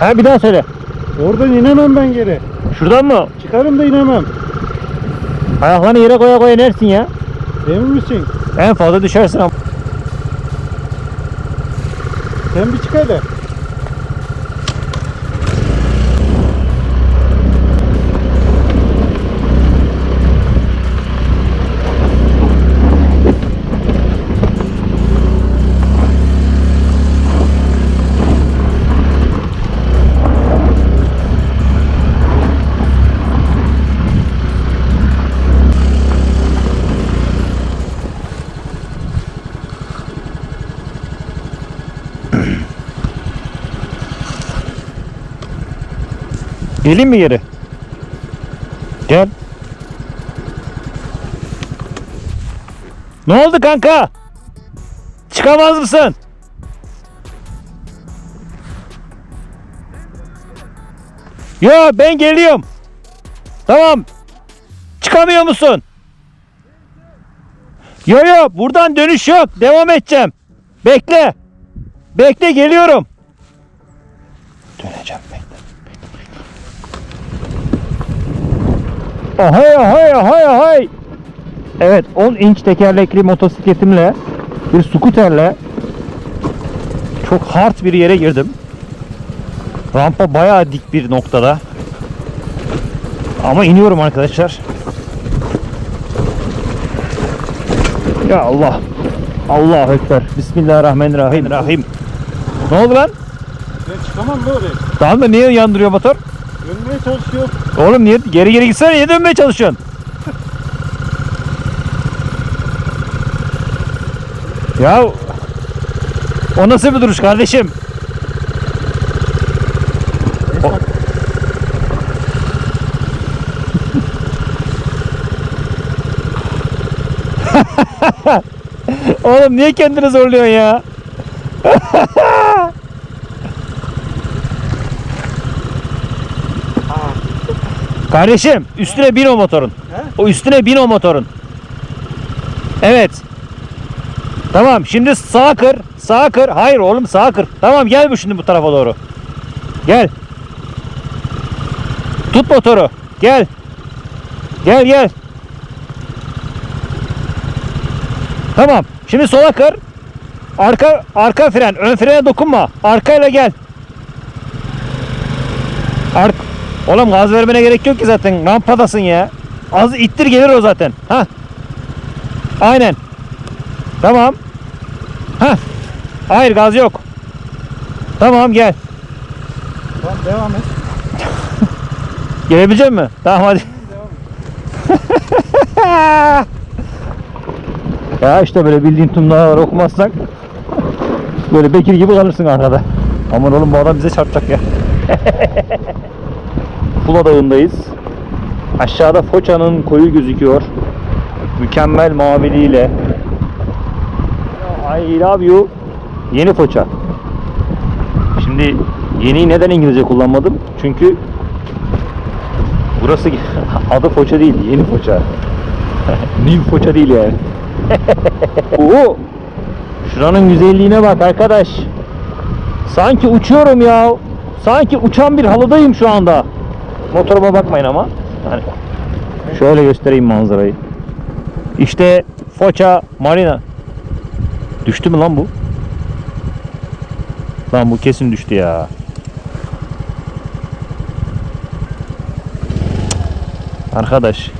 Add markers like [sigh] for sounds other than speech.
Ha bir daha söyle. Oradan inemem ben geri. Şuradan mı? Çıkarım da inemem. Ayaklarını yere koya koya inersin ya. Emin misin? En fazla düşersin ama. Sen bir çık hele. Gelin mi geri? Gel. Ne oldu kanka? Çıkamaz mısın? Yo ben geliyorum. Tamam. Çıkamıyor musun? Yo yo buradan dönüş yok. Devam edeceğim. Bekle. Bekle geliyorum. Ahay ahay ahay ahay. Evet 10 inç tekerlekli motosikletimle bir skuterle çok hard bir yere girdim. Rampa bayağı dik bir noktada. Ama iniyorum arkadaşlar. Ya Allah. Allahu Ekber. Bismillahirrahmanirrahim. Rahim. Ne oldu lan? Ben çıkamam böyle. Tamam da niye yandırıyor motor? Dönmeye çalışıyor. Oğlum niye geri geri gitsene niye dönmeye çalışıyorsun? ya o nasıl bir duruş kardeşim? O- [laughs] Oğlum niye kendini zorluyorsun ya? [laughs] Kardeşim üstüne bin o motorun. He? O üstüne bin o motorun. Evet. Tamam şimdi sağa kır. Sağa kır. Hayır oğlum sağa kır. Tamam gel bu şimdi bu tarafa doğru. Gel. Tut motoru. Gel. Gel gel. Tamam. Şimdi sola kır. Arka arka fren, ön frene dokunma. Arkayla gel. Ark Oğlum gaz vermene gerek yok ki zaten. Rampadasın ya. Az ittir gelir o zaten. Ha. Aynen. Tamam. Ha. Hayır gaz yok. Tamam gel. Tamam devam et. [laughs] Gelebilecek mi? Tamam hadi. [laughs] ya işte böyle bildiğin tüm dağları okumazsak böyle Bekir gibi kalırsın arkada. Aman oğlum bu adam bize çarpacak ya. [laughs] Fula Dağı'ndayız. Aşağıda Foça'nın koyu gözüküyor. Mükemmel maviliğiyle. I love you. Yeni Foça. Şimdi yeni neden İngilizce kullanmadım? Çünkü burası [laughs] adı Foça değil, yeni Foça. [laughs] New Foça değil yani. [laughs] Oo! Şuranın güzelliğine bak arkadaş. Sanki uçuyorum ya. Sanki uçan bir halıdayım şu anda. Motoruma bakmayın ama. Yani şöyle göstereyim manzarayı. İşte Foça Marina. Düştü mü lan bu? Lan bu kesin düştü ya. Arkadaş